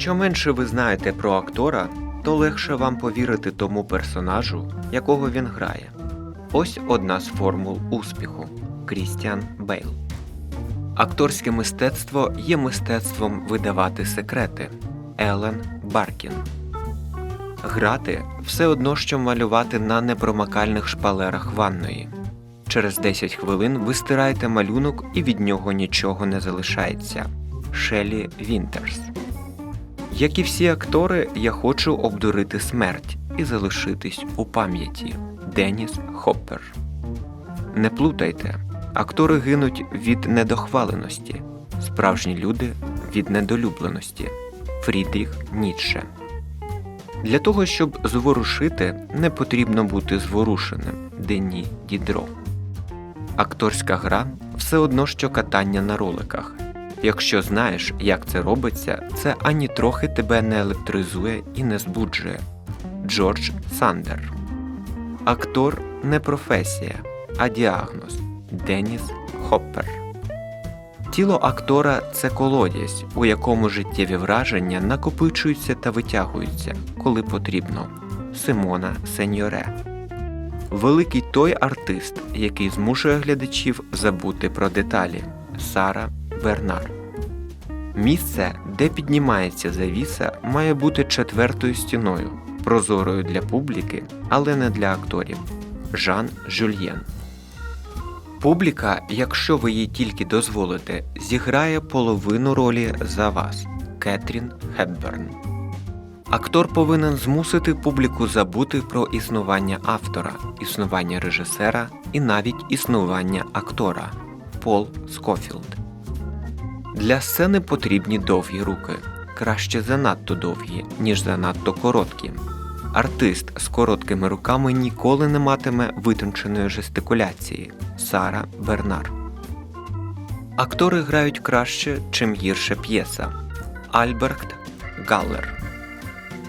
Що менше ви знаєте про актора, то легше вам повірити тому персонажу, якого він грає. Ось одна з формул успіху Крістіан Бейл. Акторське мистецтво є мистецтвом видавати секрети. Елен Баркін. Грати все одно, що малювати на непромакальних шпалерах ванної. Через 10 хвилин ви стираєте малюнок і від нього нічого не залишається. Шелі Вінтерс. Як і всі актори, я хочу обдурити смерть і залишитись у пам'яті. Деніс Хоппер. Не плутайте. Актори гинуть від недохваленості, справжні люди від недолюбленості. Фрідріх Ніцше. Для того, щоб зворушити, не потрібно бути зворушеним. Дені Дідро. Акторська гра все одно, що катання на роликах. Якщо знаєш, як це робиться, це ані трохи тебе не електризує і не збуджує. Джордж Сандер. Актор не професія, а діагноз. Деніс Хоппер. Тіло актора це колодязь, у якому життєві враження накопичуються та витягуються, коли потрібно. Симона Сеньоре. Великий той артист, який змушує глядачів забути про деталі. Сара Бернар. Місце, де піднімається завіса, має бути четвертою стіною, прозорою для публіки, але не для акторів. Жан Жюльєн. Публіка, якщо ви їй тільки дозволите, зіграє половину ролі за вас. Кетрін Хепберн. Актор повинен змусити публіку забути про існування автора, існування режисера і навіть існування актора. Пол Скофілд. Для сцени потрібні довгі руки. Краще занадто довгі, ніж занадто короткі. Артист з короткими руками ніколи не матиме витонченої жестикуляції. Сара Бернар. Актори грають краще, чим гірше п'єса. Альберт Галлер.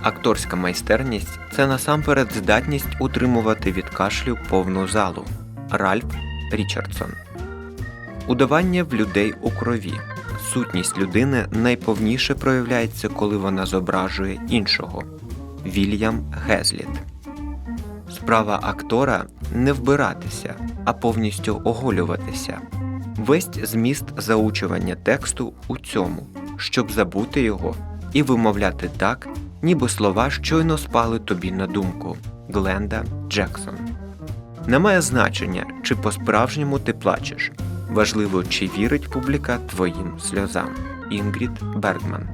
Акторська майстерність це насамперед здатність утримувати від кашлю повну залу. Ральф Річардсон. Удавання в людей у крові. Сутність людини найповніше проявляється, коли вона зображує іншого. Вільям Гезліт. Справа актора не вбиратися, а повністю оголюватися. Весь зміст заучування тексту у цьому, щоб забути його і вимовляти так, ніби слова щойно спали тобі на думку. Гленда Джексон. Немає значення, чи по-справжньому ти плачеш. Важливо, чи вірить публіка твоїм сльозам. Інгрід Бергман.